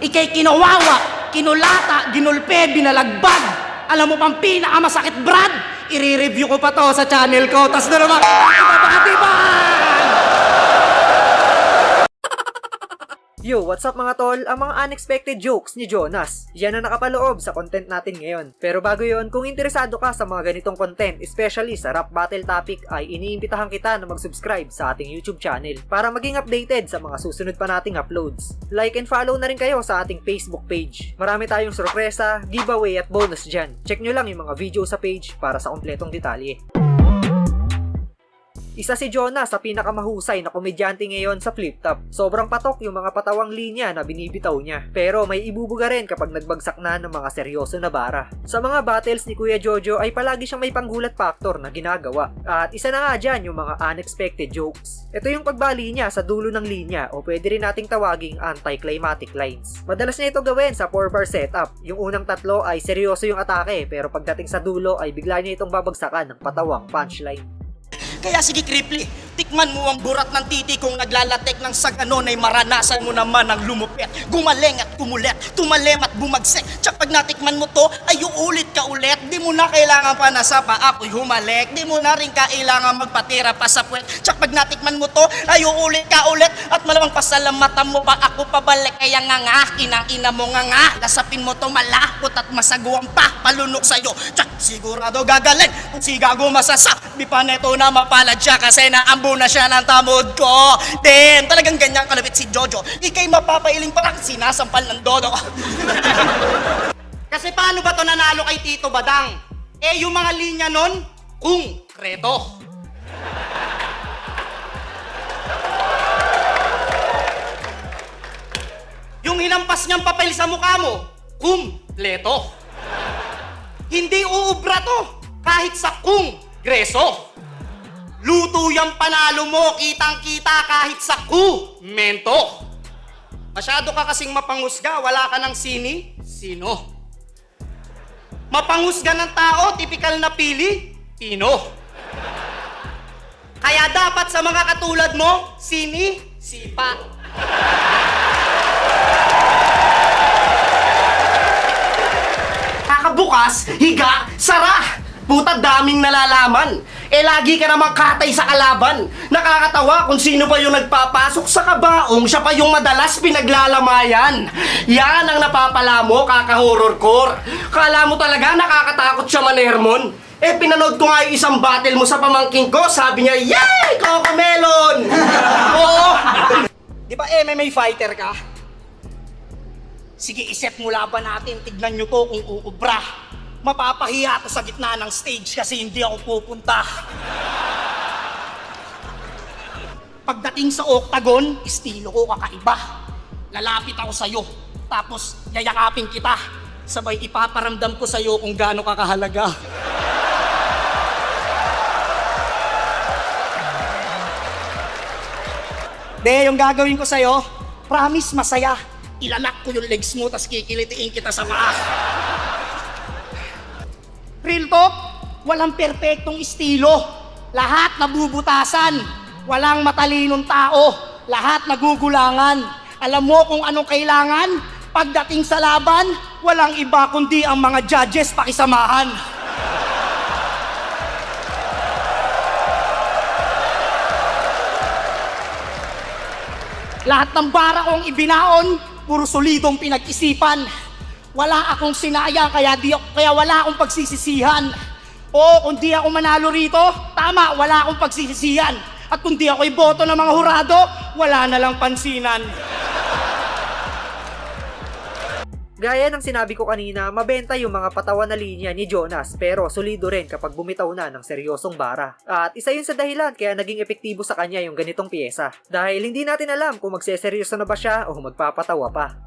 Ikay kinawawa, kinulata, ginulpe, binalagbag. Alam mo pang pinakamasakit, Brad? I-review ko pa to sa channel ko. Tas na naman, ibabatiban! Yo, what's up mga tol? Ang mga unexpected jokes ni Jonas. Yan ang nakapaloob sa content natin ngayon. Pero bago yon, kung interesado ka sa mga ganitong content, especially sa rap battle topic, ay iniimbitahan kita na mag-subscribe sa ating YouTube channel para maging updated sa mga susunod pa nating uploads. Like and follow na rin kayo sa ating Facebook page. Marami tayong sorpresa, giveaway at bonus dyan. Check nyo lang yung mga video sa page para sa kompletong detalye. Isa si Jonah sa pinakamahusay na komedyante ngayon sa Flip Top. Sobrang patok yung mga patawang linya na binibitaw niya. Pero may ibubuga rin kapag nagbagsak na ng mga seryoso na bara. Sa mga battles ni Kuya Jojo ay palagi siyang may panggulat factor na ginagawa. At isa na nga dyan yung mga unexpected jokes. Ito yung pagbali niya sa dulo ng linya o pwede rin nating tawaging anticlimactic lines. Madalas niya ito gawin sa 4-bar setup. Yung unang tatlo ay seryoso yung atake pero pagdating sa dulo ay bigla niya itong babagsakan ng patawang punchline. Kaya sige, Kripli, tikman mo ang burat ng titi kung naglalatek ng saganon ay maranasan mo naman ang lumupit. Gumaleng at kumulit, tumalem at bumagsik. Tsak pag natikman mo to, ay uulit ka ulit. Di mo na kailangan pa na sa paapoy humalik. Di mo na rin kailangan magpatira pa sa puwet. Tsak pag natikman mo to, ay uulit ka ulit. At malamang pasalamatan mo pa ako pabalik. Kaya nga nga, inang ina mo nga nga. Lasapin mo to malakot at masaguang pa palunok sa'yo. Tsak sigurado gagaling. Kung si gago masasap, di pa neto na mapalad siya kasi naambo na siya ng tamod ko. Then, talagang ganyan kalapit si Jojo. Ikay mapapailing parang sinasampal ng dodo. kasi paano ba to nanalo kay Tito Badang? Eh, yung mga linya nun, kung kreto. Yung hinampas niyang papel sa mukha mo, kumpleto. Hindi uubra to kahit sa kung greso. Luto yung panalo mo, kitang-kita kahit sa ku mento. Masyado ka kasing mapangusga, wala ka ng sini, sino? Mapangusga ng tao, tipikal na pili, pino. Kaya dapat sa mga katulad mo, sini, sipa. Kakabukas, higa, sara! Puta, daming nalalaman. Eh, lagi ka namang katay sa kalaban. Nakakatawa kung sino pa yung nagpapasok sa kabaong, siya pa yung madalas pinaglalamayan. Yan ang napapala mo, kaka-horror-core. Kala mo talaga nakakatakot siya manermon. Eh, pinanood ko nga yung isang battle mo sa pamangking ko, sabi niya, Yay! Coco Melon! Oo! Di ba MMA fighter ka? Sige, iset mo laban natin. Tignan nyo to kung uubra. Mapapahiya ako sa gitna ng stage kasi hindi ako pupunta. Pagdating sa octagon, estilo ko kakaiba. Lalapit ako sa'yo, tapos yayakapin kita. Sabay ipaparamdam ko sa'yo kung gaano ka kahalaga. De, yung gagawin ko sa'yo, promise masaya. Ilalak ko yung legs mo, tas kikilitiin kita sa paa. Walang perpektong estilo. Lahat nabubutasan. Walang matalinong tao. Lahat nagugulangan. Alam mo kung anong kailangan? Pagdating sa laban, walang iba kundi ang mga judges pakisamahan. Lahat ng bara kong ibinaon, puro solidong pinag-isipan. Wala akong sinayang, kaya, di, kaya wala akong pagsisisihan. O kung di ako manalo rito, tama, wala akong pagsisisihan. At kung di ako iboto ng mga hurado, wala na lang pansinan. Gaya ng sinabi ko kanina, mabenta yung mga patawan na linya ni Jonas pero solido rin kapag bumitaw na ng seryosong bara. At isa yun sa dahilan kaya naging epektibo sa kanya yung ganitong pyesa. Dahil hindi natin alam kung magseseryoso na ba siya o magpapatawa pa.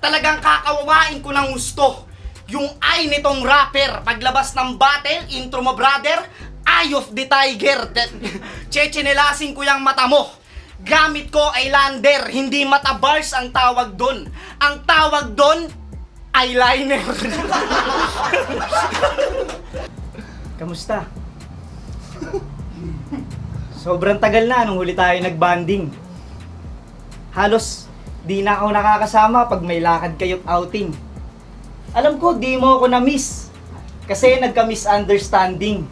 Talagang kakawain ko ng gusto. Yung ay nitong rapper, paglabas ng battle, intro mo brother, Eye of the Tiger. Chechenelasin ko yung mata mo. Gamit ko ay lander, hindi mata bars ang tawag doon. Ang tawag doon, eyeliner. Kamusta? Sobrang tagal na nung huli tayo nagbanding. Halos Di na ako nakakasama pag may lakad kayo't outing. Alam ko, di mo ako na-miss. Kasi nagka-misunderstanding.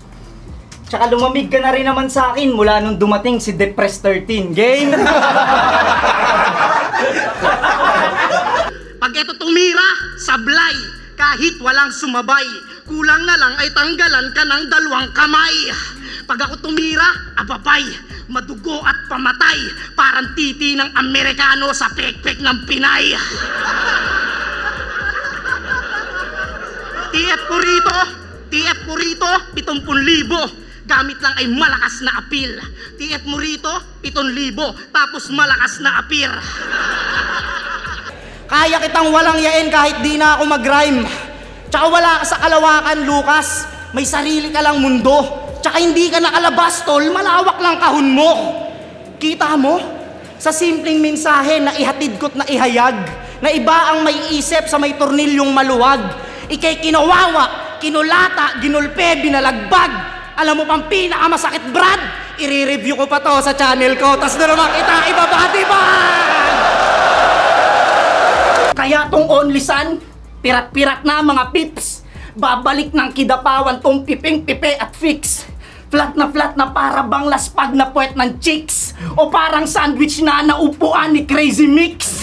Tsaka lumamig ka na rin naman sa akin mula nung dumating si Depress 13. Game! Pag ito tumira, sablay, kahit walang sumabay, kulang na lang ay tanggalan ka ng dalawang kamay. Pag ako tumira, ababay, madugo at pamatay, parang titi ng Amerikano sa pekpek ng Pinay. TF ko rito, TF ko rito, 70,000. Gamit lang ay malakas na apil. TF mo rito, 7,000. Tapos malakas na apir. Kaya kitang walang yain kahit di na ako mag-rhyme. Tsaka wala ka sa kalawakan, Lucas. May sarili ka lang mundo. Tsaka hindi ka nakalabas, tol. Malawak lang kahon mo. Kita mo? Sa simpleng mensahe na ihatid ko't na ihayag, na iba ang may isip sa may tornilyong maluwag. Ikay kinawawa, kinulata, ginulpe, binalagbag. Alam mo pang pinakamasakit, Brad? I-review ko pa to sa channel ko, tas na naman kita ibabati ba? Kaya tong only son, pirat-pirat na mga pips. Babalik ng kidapawan tong piping-pipe at fix. Flat na flat na para bang laspag na puwet ng chicks. O parang sandwich na naupuan ni Crazy Mix.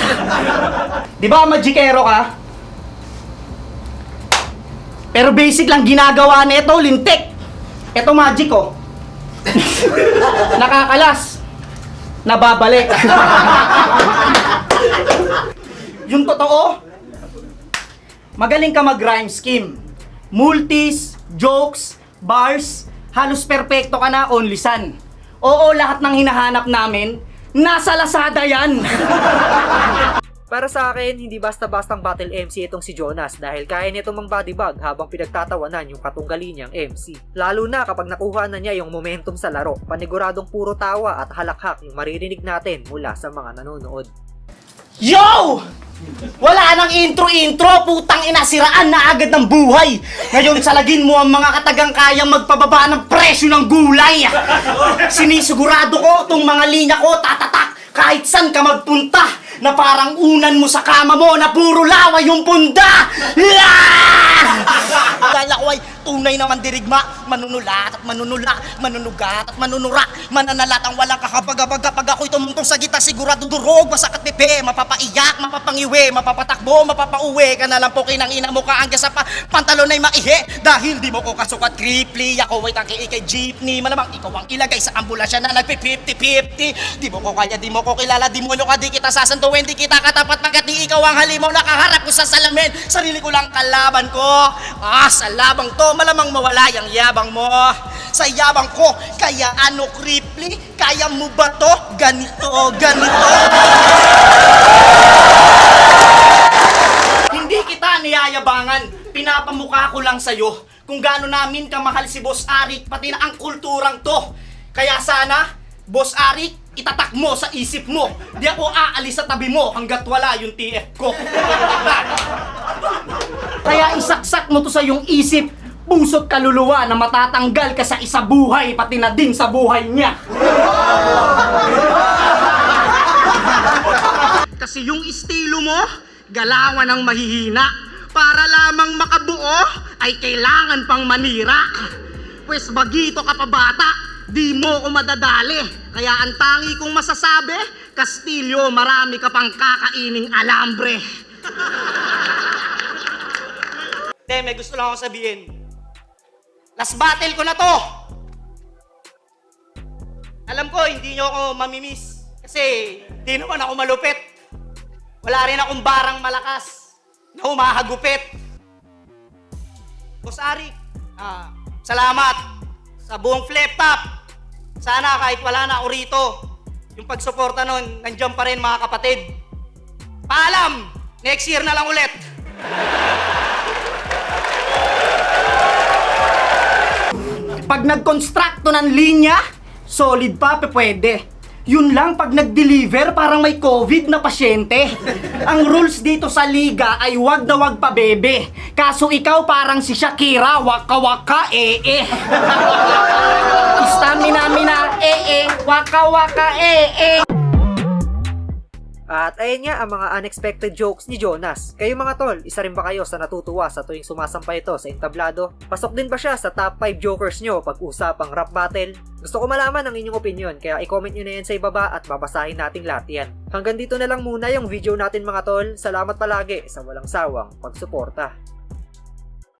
Di ba magikero ka? Pero basic lang ginagawa nito, lintik. Ito magic ko. Nakakalas. Nababalik. Yung totoo, magaling ka mag-rhyme scheme. Multis, jokes, bars, halos perpekto ka na only san. Oo, lahat ng hinahanap namin, nasa Lazada yan. Para sa akin, hindi basta-bastang battle MC itong si Jonas dahil kaya nito mang bodybag habang pinagtatawanan yung katunggali niyang MC. Lalo na kapag nakuha na niya yung momentum sa laro, paniguradong puro tawa at halakhak yung maririnig natin mula sa mga nanonood. Yo! Wala nang intro-intro, putang ina, siraan na agad ng buhay. Ngayon salagin mo ang mga katagang kayang magpababa ng presyo ng gulay. Sinisigurado ko, itong mga linya ko, tatatak, kahit saan ka magpunta, na parang unan mo sa kama mo na puro lawa yung punda. Ah! Tunay na mandirigma, manunulat at manunula, manunugat at manunura, mananalat ang walang kakapagabaga pag ako'y tumungtong sa gita, sigurado durog, masakit pipi, mapapaiyak, mapapangiwi, mapapatakbo, mapapauwi. Ka na lang po kinang ina mo ka ang sa pa, pantalon ay maihi, dahil di mo ko kasukat creeply, ako ay tangki kay jeepney, malamang ikaw ang ilagay sa ambulansya na nagpi 50-50, di mo ko kaya, di mo ko kilala, di mo ka, di kita sasantuin, di kita katapat pagkat di ikaw ang halimaw? Na kaharap ko sa salamin, sarili ko lang kalaban ko, ah, sa labang to, malamang mawala yung yabang mo. Sa yabang ko, kaya ano creeply? Kaya mo ba to? Ganito, ganito. Hindi kita niyayabangan. Pinapamukha ko lang sa'yo kung gaano namin kamahal si Boss Arik, pati na ang kulturang to. Kaya sana, Boss Arik, itatak mo sa isip mo. Di ako aalis sa tabi mo hanggat wala yung TF ko. Kaya isaksak mo to sa iyong isip, puso't kaluluwa na matatanggal ka sa isa buhay, pati na din sa buhay niya. Kasi yung estilo mo, galawan ng mahihina. Para lamang makabuo, ay kailangan pang manira. Pwes bagito ka pa bata, di mo ko madadali. Kaya ang tangi kong masasabi, Kastilyo, marami ka pang kakaining alambre. Te, may gusto lang ako sabihin. Last battle ko na to! Alam ko, hindi nyo ako mamimiss. Kasi, di naman ako malupit. Wala rin akong barang malakas na humahagupit. Boss Ari, ah, salamat sa buong flip top. Sana kahit wala na ako rito, yung pagsuporta nun, nandiyan pa rin mga kapatid. Paalam! Next year na lang ulit. Pag nag-construct to ng linya, solid pa, pwede. Yun lang pag nag-deliver parang may COVID na pasyente. Ang rules dito sa liga ay wag na wag pa bebe. Kaso ikaw parang si Shakira, waka waka eh eh. Stamina mina eh eh, waka waka eh eh. At ayun nga ang mga unexpected jokes ni Jonas. Kayo mga tol, isa rin ba kayo sa natutuwa sa tuwing sumasampay ito sa entablado? Pasok din ba siya sa top 5 jokers nyo pag usapang rap battle? Gusto ko malaman ang inyong opinion kaya i-comment nyo na yan sa ibaba at babasahin nating lahat yan. Hanggang dito na lang muna yung video natin mga tol. Salamat palagi sa walang sawang pagsuporta.